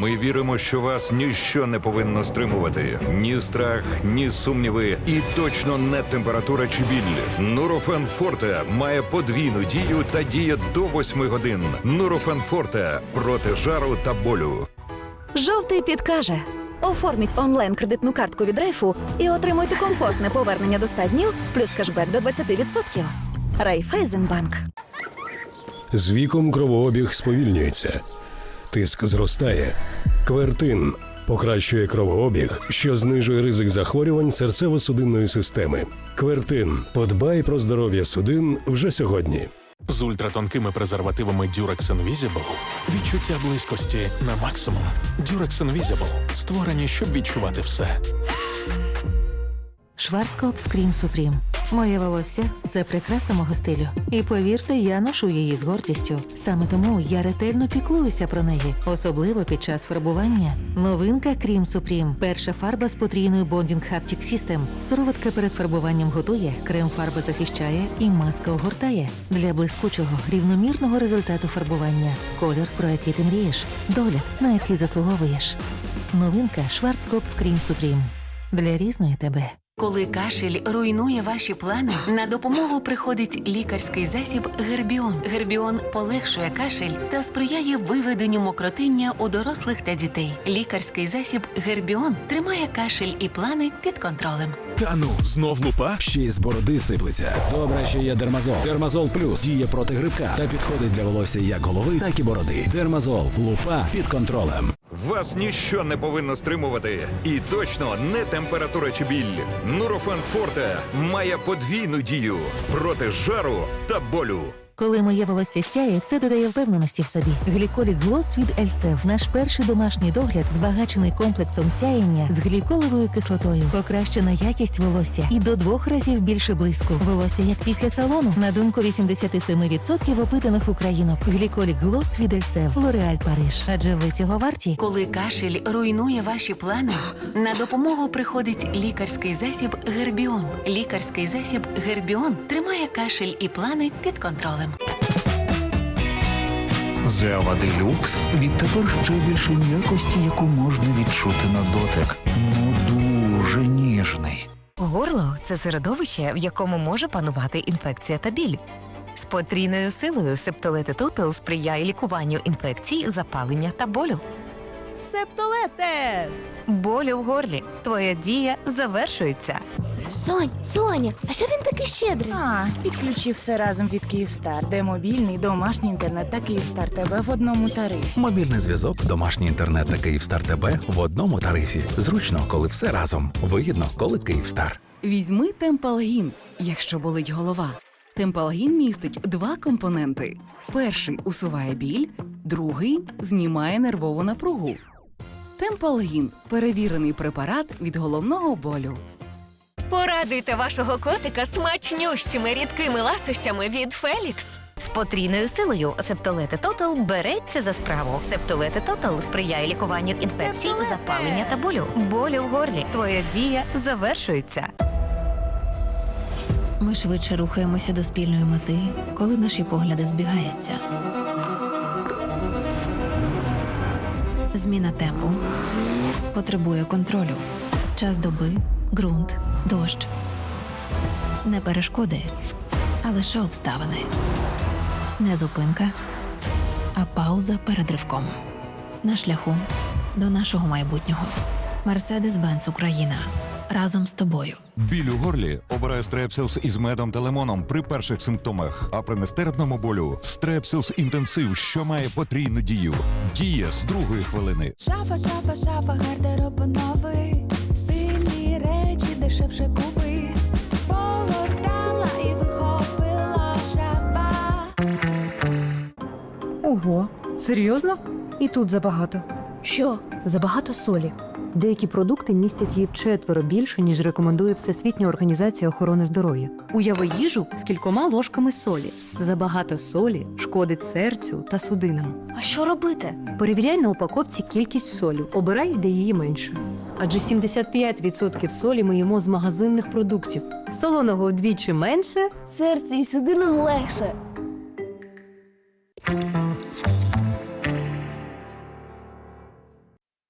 Ми віримо, що вас ніщо не повинно стримувати. Ні страх, ні сумніви, і точно не температура чи біль. Нурофен Форте має подвійну дію та діє до 8 годин. Нурофен Форте проти жару та болю. Жовтий підкаже. Оформіть онлайн кредитну картку від Райфу і отримуйте комфортне повернення до 100 днів плюс кешбек до 20%. Райфайзенбанк. З віком кровообіг сповільнюється, тиск зростає. Квертин покращує кровообіг, що знижує ризик захворювань серцево-судинної системи. Квертин подбай про здоров'я судин вже сьогодні. З ультратонкими презервативами Durex Invisible відчуття близькості на максимум. Durex Invisible створені, щоб відчувати все. Шварцкоп в Крім Супрім. Моє волосся це прикраса мого стилю. І повірте, я ношу її з гордістю. Саме тому я ретельно піклуюся про неї, особливо під час фарбування. Новинка Крім Супрім. Перша фарба з потрійною Bonding Haptic System. Сироватка перед фарбуванням готує, крем фарба захищає і маска огортає для блискучого рівномірного результату фарбування. Колір, про який ти мрієш, догляд, на який заслуговуєш. Новинка Шварцкоп Крім Супрім. Для різної тебе. Коли кашель руйнує ваші плани, на допомогу приходить лікарський засіб Гербіон. Гербіон полегшує кашель та сприяє виведенню мокротиння у дорослих та дітей. Лікарський засіб Гербіон тримає кашель і плани під контролем. Та ну, знов лупа? Ще й з бороди сиплеться. Добре, що є дермазол. Дермазол плюс діє проти грибка та підходить для волосся як голови, так і бороди. Дермазол, лупа під контролем. Вас ніщо не повинно стримувати. І точно не температура чи біль. Нурофен Форте має подвійну дію проти жару та болю. Коли моє волосся сяє, це додає впевненості в собі. Гліколік Глос від Ельсев наш перший домашній догляд, збагачений комплексом сяєння з гліколевою кислотою, покращена якість волосся і до двох разів більше блиску. Волосся як після салону, на думку 87% опитаних українок. Гліколік Глос від Ельсев Лореаль Париж. Адже ви цього варті. Коли кашель руйнує ваші плани, на допомогу приходить лікарський засіб Гербіон. Лікарський засіб Гербіон тримає кашель і плани під контролем. Зева Делюкс відтепер ще більше м'якості, яку можна відчути на дотик. Ну дуже ніжний. Горло це середовище, в якому може панувати інфекція та біль. З потрійною силою септолети Тотал сприяє лікуванню інфекцій, запалення та болю. Септолете! Болю в горлі. Твоя дія завершується. Сонь, Соня, а що він такий щедрий? А, підключив все разом від Київстар, де мобільний, домашній інтернет та Київстар ТБ в одному тарифі. Мобільний зв'язок, домашній інтернет та Київстар ТБ в одному тарифі. Зручно, коли все разом. Вигідно, коли Київстар. Візьми Темпалгін, якщо болить голова. Темпалгін містить два компоненти: перший усуває біль, другий знімає нервову напругу. Темпалгін перевірений препарат від головного болю. Порадуйте вашого котика смачнющими рідкими ласощами від Фелікс. З потрійною силою Септолети Тотал береться за справу. Септолети Тотал сприяє лікуванню інфекцій, запалення та болю. Болю в горлі. Твоя дія завершується. Ми швидше рухаємося до спільної мети, коли наші погляди збігаються. Зміна темпу потребує контролю. Час доби, ґрунт, дощ. Не перешкоди, а лише обставини. Не зупинка, а пауза перед ривком. На шляху до нашого майбутнього. Мерседес-Бенц Україна. Разом з тобою. Біль у горлі обирає стрепсилс із медом та лимоном при перших симптомах, а при нестерпному болю стрепсилс інтенсив, що має потрійну дію. Діє з другої хвилини. Шафа, шафа, шафа, гардероб новий. Дешевше купи. Погортала і вихопила шафа. Ого, серйозно? І тут забагато. Що? Забагато солі. Деякі продукти містять її вчетверо більше, ніж рекомендує Всесвітня організація охорони здоров'я. Уяви їжу з кількома ложками солі. Забагато солі шкодить серцю та судинам. А що робити? Перевіряй на упаковці кількість солі. Обирай, де її менше. Адже 75% солі ми їмо з магазинних продуктів. Солоного вдвічі менше, Серце і судинам легше.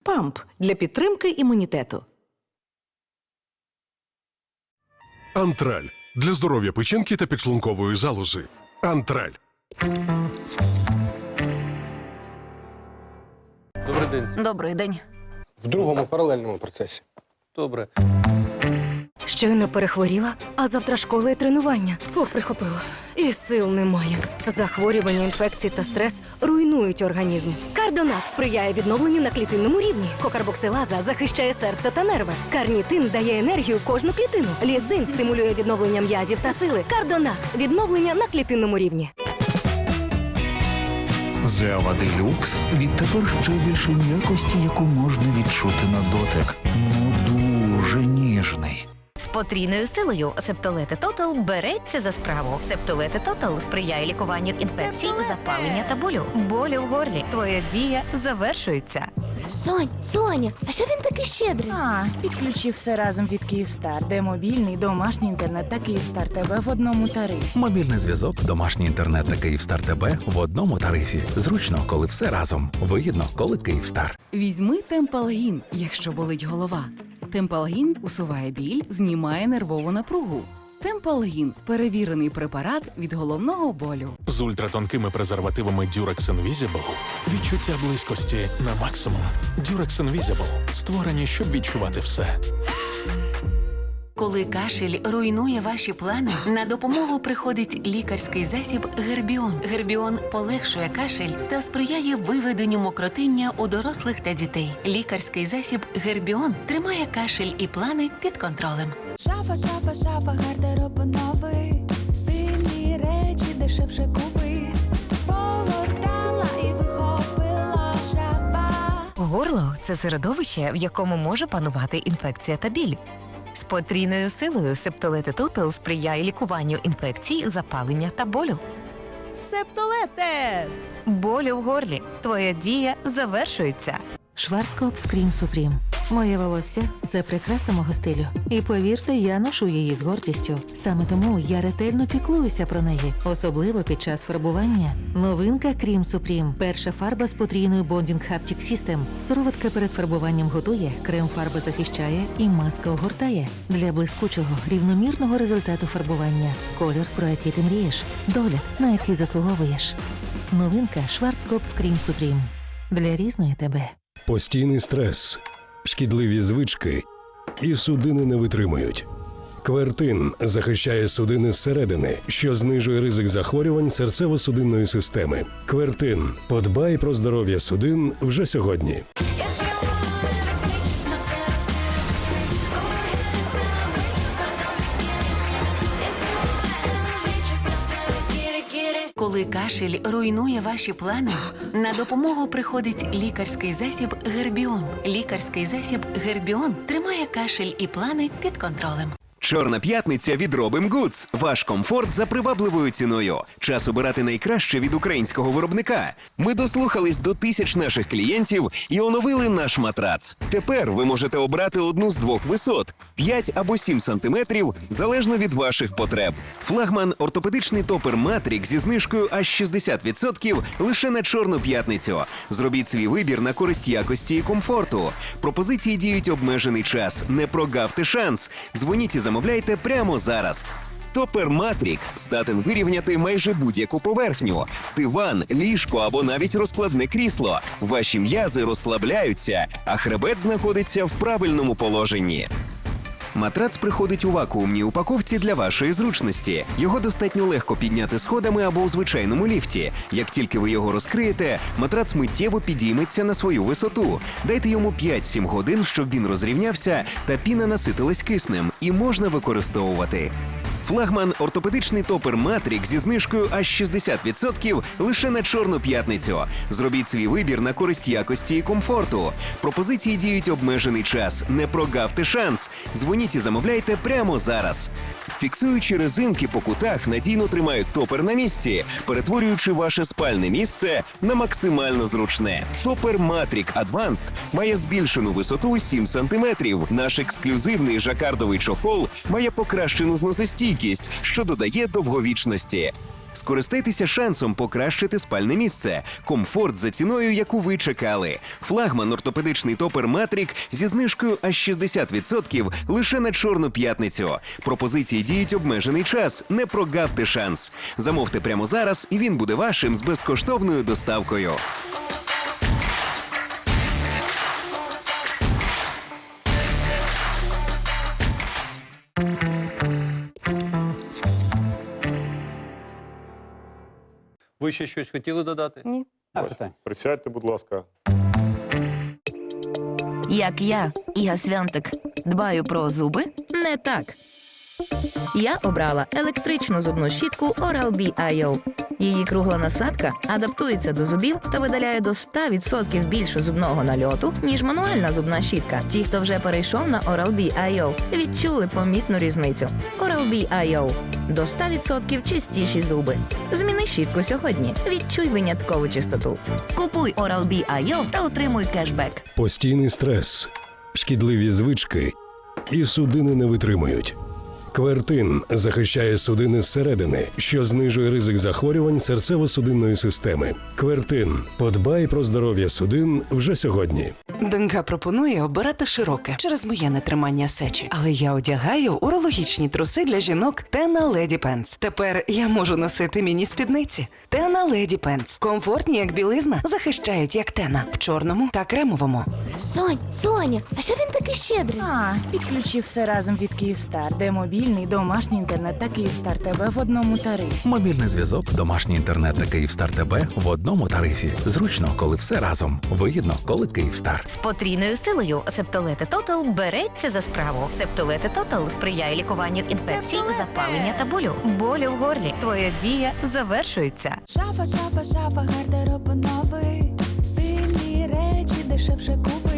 Камп для підтримки імунітету. Антраль для здоров'я печінки та підшлункової залози. Антраль. Добрий день. Добрий день. В другому паралельному процесі. Добре. Щойно перехворіла, а завтра школа і тренування. Фух, прихопила. І сил немає. Захворювання, інфекції та стрес руйнують організм. Кардонат сприяє відновленню на клітинному рівні. Кокарбоксилаза захищає серце та нерви. Карнітин дає енергію в кожну клітину. Лізин стимулює відновлення м'язів та сили. Кардонат відновлення на клітинному рівні. Зева Делюкс відтепер ще більше м'якості, яку можна відчути на дотик. Ну дуже ніжний. З потрійною силою Септолети Тотал береться за справу. Септолети Тотал сприяє лікуванню інфекцій, запалення та болю. Болю в горлі. Твоя дія завершується. Сонь, Соня, а що він такий щедрий? А, підключив все разом від Київстар, де мобільний, домашній інтернет та Київстар тебе в одному тарифі. Мобільний зв'язок, домашній інтернет та Київстар ТБ в одному тарифі. Зручно, коли все разом. Вигідно, коли Київстар. Візьми темпалгін, якщо болить голова. Темпалгін усуває біль, знімає нервову напругу. Темпалгін перевірений препарат від головного болю. З ультратонкими презервативами Durex Invisible відчуття близькості на максимум. Durex Invisible створені, щоб відчувати все. Коли кашель руйнує ваші плани, на допомогу приходить лікарський засіб Гербіон. Гербіон полегшує кашель та сприяє виведенню мокротиння у дорослих та дітей. Лікарський засіб Гербіон тримає кашель і плани під контролем. Шафа, шафа, шафа, гардероб новий. Стильні речі дешевше купи. Погортала і вихопила шафа. Горло це середовище, в якому може панувати інфекція та біль. З потрійною силою Септолети Тотал сприяє лікуванню інфекцій, запалення та болю. Септолете! Болю в горлі. Твоя дія завершується. Шварцкоп в Крім Супрім. Моє волосся це прикраса мого стилю. І повірте, я ношу її з гордістю. Саме тому я ретельно піклуюся про неї, особливо під час фарбування. Новинка Крім Супрім. Перша фарба з потрійною Bonding Haptic System. Сироватка перед фарбуванням готує, крем фарба захищає і маска огортає для блискучого рівномірного результату фарбування. Колір, про який ти мрієш, догляд, на який заслуговуєш. Новинка Шварцкоп Крім Супрім. Для різної тебе. Постійний стрес, шкідливі звички і судини не витримують. Квертин захищає судини зсередини, що знижує ризик захворювань серцево-судинної системи. Квертин подбай про здоров'я судин вже сьогодні. Коли кашель руйнує ваші плани, на допомогу приходить лікарський засіб Гербіон. Лікарський засіб Гербіон тримає кашель і плани під контролем. Чорна п'ятниця від Robin Goods. Ваш комфорт за привабливою ціною. Час обирати найкраще від українського виробника. Ми дослухались до тисяч наших клієнтів і оновили наш матрац. Тепер ви можете обрати одну з двох висот 5 або 7 сантиметрів, залежно від ваших потреб. Флагман ортопедичний топер Матрік зі знижкою аж 60% лише на чорну п'ятницю. Зробіть свій вибір на користь якості і комфорту. Пропозиції діють обмежений час. Не прогавте шанс. Дзвоніть і замовляйте прямо зараз. Топер Матрік здатен вирівняти майже будь-яку поверхню: диван, ліжко або навіть розкладне крісло. Ваші м'язи розслабляються, а хребет знаходиться в правильному положенні. Матрац приходить у вакуумній упаковці для вашої зручності. Його достатньо легко підняти сходами або у звичайному ліфті. Як тільки ви його розкриєте, матрац миттєво підійметься на свою висоту. Дайте йому 5-7 годин, щоб він розрівнявся та піна наситилась киснем, і можна використовувати. Флагман ортопедичний топер Матрік зі знижкою аж 60% лише на чорну п'ятницю. Зробіть свій вибір на користь якості і комфорту. Пропозиції діють обмежений час. Не прогавте шанс. Дзвоніть і замовляйте прямо зараз. Фіксуючи резинки по кутах, надійно тримають топер на місці, перетворюючи ваше спальне місце на максимально зручне. Топер Матрік Advanced має збільшену висоту 7 см. Наш ексклюзивний жакардовий чохол має покращену зносостійкість, що додає довговічності. Скористайтеся шансом покращити спальне місце, комфорт за ціною, яку ви чекали. Флагман ортопедичний топер Матрік зі знижкою аж 60% лише на чорну п'ятницю. Пропозиції діють обмежений час. Не прогавте шанс. Замовте прямо зараз, і він буде вашим з безкоштовною доставкою. Ви ще щось хотіли додати? Ні. Присядьте, будь ласка. Як я, Іга Свянтик, дбаю про зуби, не так. Я обрала електричну зубну щітку Oral-B IO. Її кругла насадка адаптується до зубів та видаляє до 100% більше зубного нальоту, ніж мануальна зубна щітка. Ті, хто вже перейшов на Oral-B IO, відчули помітну різницю. Oral-B IO – до 100% чистіші зуби. Зміни щітку сьогодні. Відчуй виняткову чистоту. Купуй Oral-B IO та отримуй кешбек. Постійний стрес, шкідливі звички і судини не витримують. Квертин захищає судини зсередини, що знижує ризик захворювань серцево-судинної системи. Квертин подбай про здоров'я судин вже сьогодні. Донька пропонує обирати широке через моє нетримання сечі, але я одягаю урологічні труси для жінок Тена Леді Пенс. Тепер я можу носити міні-спідниці. Тена Леді Пенс. Комфортні, як білизна, захищають як тена в чорному та кремовому. Сонь, Соня, а що він такий щедрий? А, підключив все разом від Київстар, де мобільний, домашній інтернет та Київстар тебе в одному тарифі. Мобільний зв'язок, домашній інтернет та Київстар ТБ в одному тарифі. Зручно, коли все разом. Вигідно, коли Київстар. З потрійною силою Септолети Тотал береться за справу. Септолети Тотал сприяє лікуванню інфекцій, запалення та болю. Болю в горлі. Твоя дія завершується. Шафа, шафа, шафа, гардероб новий. Стильні речі дешевше купи.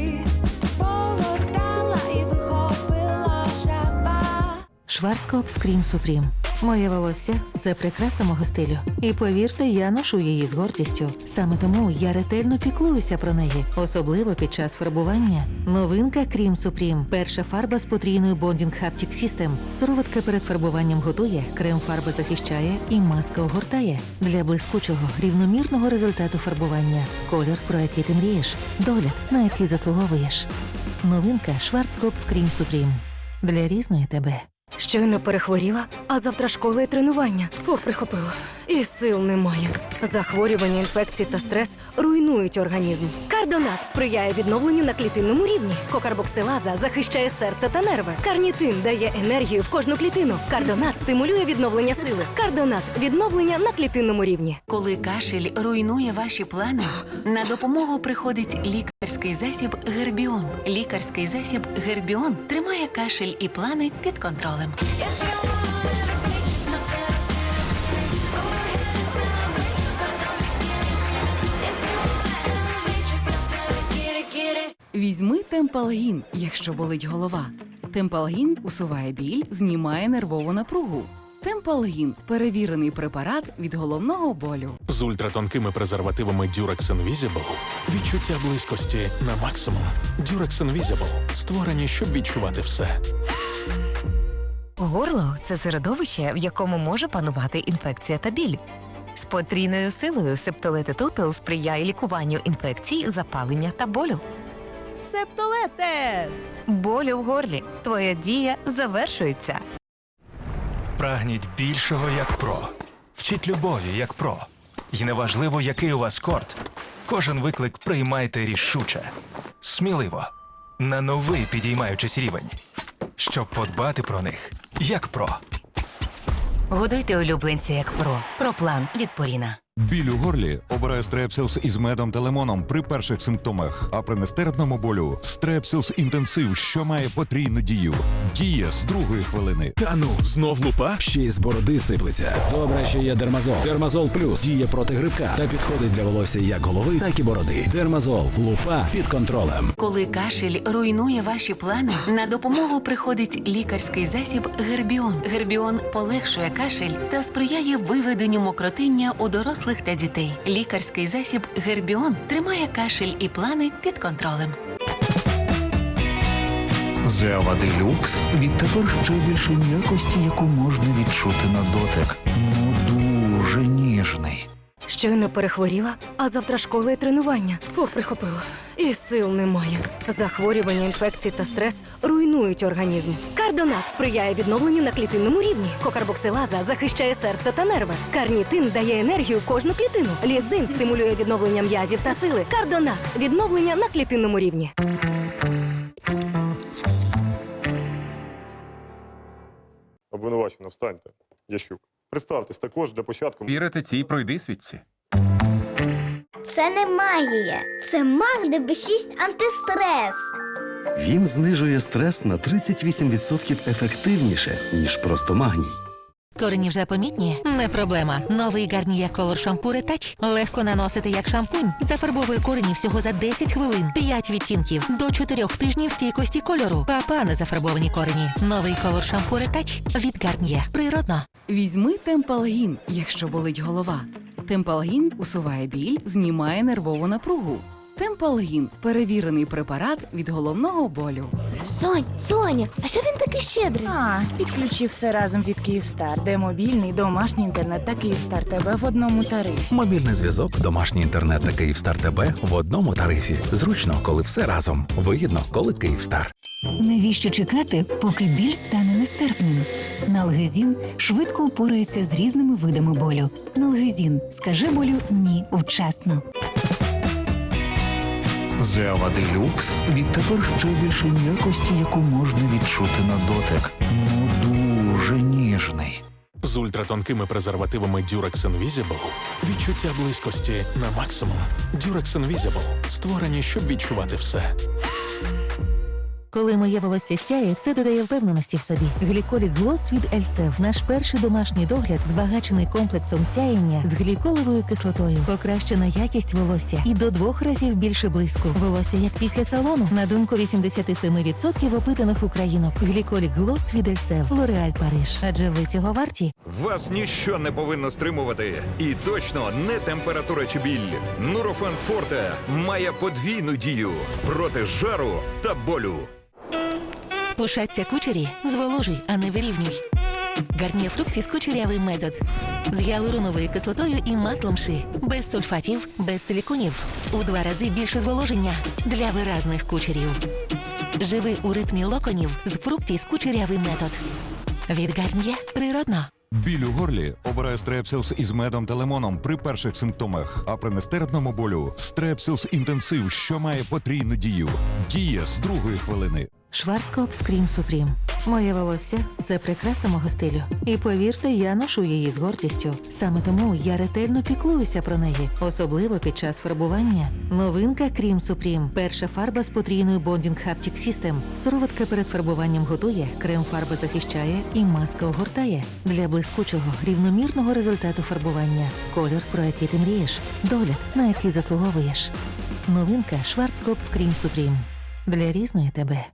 Шварцкоп в Крім Супрім. Моє волосся це прикраса мого стилю. І повірте, я ношу її з гордістю. Саме тому я ретельно піклуюся про неї, особливо під час фарбування. Новинка Крім Супрім. Перша фарба з потрійною Bonding Haptic System. Сироватка перед фарбуванням готує, крем фарби захищає і маска огортає для блискучого рівномірного результату фарбування. Колір, про який ти мрієш, догляд, на який заслуговуєш. Новинка Шварцкоп в Крім Супрім. Для різної тебе. Щойно перехворіла, а завтра школа і тренування. Фух, прихопила. І сил немає. Захворювання, інфекції та стрес руйнують організм. Кардонат сприяє відновленню на клітинному рівні. Кокарбоксилаза захищає серце та нерви. Карнітин дає енергію в кожну клітину. Кардонат стимулює відновлення сили. Кардонат відновлення на клітинному рівні. Коли кашель руйнує ваші плани, на допомогу приходить лікарський засіб Гербіон. Лікарський засіб Гербіон тримає кашель і плани під контролем. Візьми темпалгін, якщо болить голова. Темпалгін усуває біль, знімає нервову напругу. Темпалгін перевірений препарат від головного болю. З ультратонкими презервативами Durex Invisible відчуття близькості на максимум. Durex Invisible створені, щоб відчувати все. Горло це середовище, в якому може панувати інфекція та біль. З потрійною силою Септолети Тотал сприяє лікуванню інфекцій, запалення та болю. Септолете! Болю в горлі. Твоя дія завершується. Прагніть більшого як про. Вчіть любові як про. І неважливо, який у вас корт. Кожен виклик приймайте рішуче, сміливо, на новий підіймаючись рівень, щоб подбати про них як про. Годуйте улюбленця як про. Про план від Поріна. Біль у горлі обирає стрепсилс із медом та лимоном при перших симптомах, а при нестерпному болю стрепсилс інтенсив, що має потрійну дію. Діє з другої хвилини. Та ну, знов лупа? Ще й з бороди сиплеться. Добре, що є Дермазол. Дермазол плюс діє проти грибка та підходить для волосся як голови, так і бороди. Дермазол. Лупа під контролем. Коли кашель руйнує ваші плани, на допомогу приходить лікарський засіб Гербіон. Гербіон полегшує кашель та сприяє виведенню мокротиння у дорослих та дітей. Лікарський засіб Гербіон тримає кашель і плани під контролем. Зева Делюкс відтепер ще більше м'якості, яку можна відчути на дотик. Ну дуже ніжний. Щойно перехворіла, а завтра школа і тренування. Фух, прихопила. І сил немає. Захворювання, інфекції та стрес руйнують організм. Кардонат сприяє відновленню на клітинному рівні. Кокарбоксилаза захищає серце та нерви. Карнітин дає енергію в кожну клітину. Лізин стимулює відновлення м'язів та сили. Кардонат відновлення на клітинному рівні. Обвинувачена, встаньте. Ящук. Представтесь також для початку. Вірите цій пройди свідці. Це не магія, це маг ДБ6 антистрес. Він знижує стрес на 38% ефективніше, ніж просто магній. Корені вже помітні? Не проблема. Новий Гарніє Color Shampoo Retouch легко наносити як шампунь. Зафарбовує корені всього за 10 хвилин. 5 відтінків до 4 тижнів стійкості кольору. Папа не зафарбовані корені. Новий Color Shampoo Retouch від Гарніє. Природно. Візьми темпалгін, якщо болить голова. Темпалгін усуває біль, знімає нервову напругу. Темпалгін перевірений препарат від головного болю. Сонь, Соня, а що він такий щедрий? А, підключив все разом від Київстар, де мобільний, домашній інтернет та Київстар тебе в одному тарифі. Мобільний зв'язок, домашній інтернет та Київстар ТБ в одному тарифі. Зручно, коли все разом. Вигідно, коли Київстар. Навіщо чекати, поки біль стане нестерпним? Налгезін швидко упорається з різними видами болю. Налгезін скаже болю ні вчасно. Зева Делюкс відтепер ще більше м'якості, яку можна відчути на дотик. Ну дуже ніжний. З ультратонкими презервативами Durex Invisible відчуття близькості на максимум. Durex Invisible створені, щоб відчувати все. Коли моє волосся сяє, це додає впевненості в собі. Гліколік Глос від Ельсев. Наш перший домашній догляд збагачений комплексом сяєння з гліколевою кислотою. Покращена якість волосся і до двох разів більше блиску. Волосся як після салону. На думку 87% опитаних українок. Гліколік Глос від Ельсев. Лореаль Париж. Адже ви цього варті. Вас ніщо не повинно стримувати. І точно не температура чи біль. Нурофен Форте має подвійну дію проти жару та болю. Пушаться кучері? Зволожуй, а не вирівнюй. Гарніє фрукті з кучерявий метод. З гіалуроновою кислотою і маслом ши. Без сульфатів, без силіконів. У два рази більше зволоження для виразних кучерів. Живи у ритмі локонів з фрукті з кучерявий метод. Від Гарніє природно. Біль у горлі обирає стрепсилс із медом та лимоном при перших симптомах, а при нестерпному болю стрепсилс інтенсив, що має потрійну дію. Діє з другої хвилини. Шварцкоп Крім Супрім. Моє волосся це прикраса мого стилю. І повірте, я ношу її з гордістю. Саме тому я ретельно піклуюся про неї, особливо під час фарбування. Новинка Крім Супрім. Перша фарба з потрійною Bonding Haptic System. Сироватка перед фарбуванням готує, крем фарби захищає і маска огортає для блискучого рівномірного результату фарбування. Колір, про який ти мрієш, догляд, на який заслуговуєш. Новинка в Крім Супрім. Для різної тебе.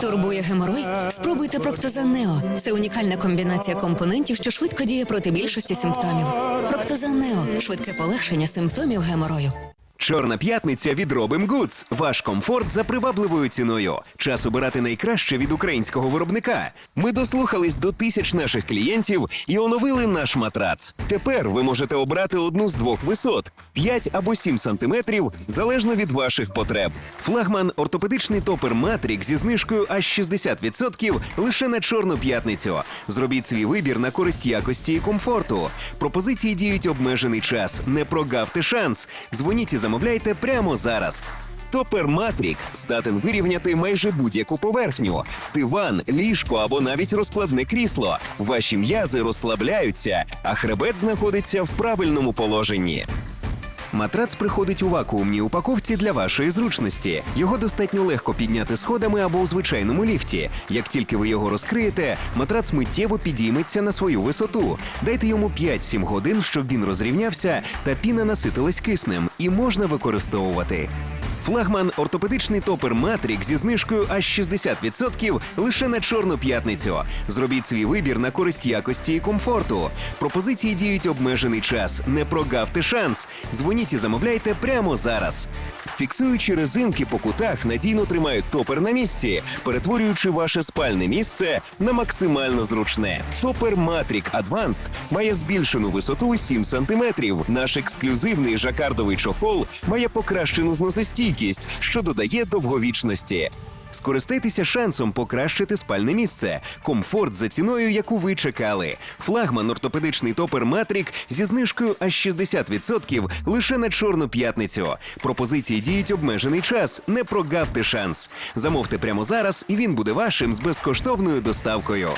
Турбує геморой? Спробуйте Проктозан Нео. Це унікальна комбінація компонентів, що швидко діє проти більшості симптомів. Проктозан Нео швидке полегшення симптомів геморою. Чорна п'ятниця від Робим Гудс. Ваш комфорт за привабливою ціною. Час обирати найкраще від українського виробника. Ми дослухались до тисяч наших клієнтів і оновили наш матрац. Тепер ви можете обрати одну з двох висот 5 або 7 сантиметрів, залежно від ваших потреб. Флагман ортопедичний топер Матрік зі знижкою аж 60% лише на чорну п'ятницю. Зробіть свій вибір на користь якості і комфорту. Пропозиції діють обмежений час. Не прогавте шанс. Дзвоніть і замовляйте прямо зараз. Топер Матрік здатен вирівняти майже будь-яку поверхню: диван, ліжко або навіть розкладне крісло. Ваші м'язи розслабляються, а хребет знаходиться в правильному положенні. Матрац приходить у вакуумній упаковці для вашої зручності. Його достатньо легко підняти сходами або у звичайному ліфті. Як тільки ви його розкриєте, матрац миттєво підійметься на свою висоту. Дайте йому 5-7 годин, щоб він розрівнявся та піна наситилась киснем, і можна використовувати. Флагман ортопедичний топер Матрік зі знижкою аж 60% лише на чорну п'ятницю. Зробіть свій вибір на користь якості і комфорту. Пропозиції діють обмежений час. Не прогавте шанс. Дзвоніть і замовляйте прямо зараз. Фіксуючи резинки по кутах, надійно тримають топер на місці, перетворюючи ваше спальне місце на максимально зручне. Топер Matrix Advanced має збільшену висоту 7 см. Наш ексклюзивний жакардовий чохол має покращену зносостійкість, що додає довговічності. Скористайтеся шансом покращити спальне місце, комфорт за ціною, яку ви чекали. Флагман ортопедичний топер Матрік зі знижкою аж 60% лише на чорну п'ятницю. Пропозиції діють обмежений час. Не прогавте шанс. Замовте прямо зараз, і він буде вашим з безкоштовною доставкою.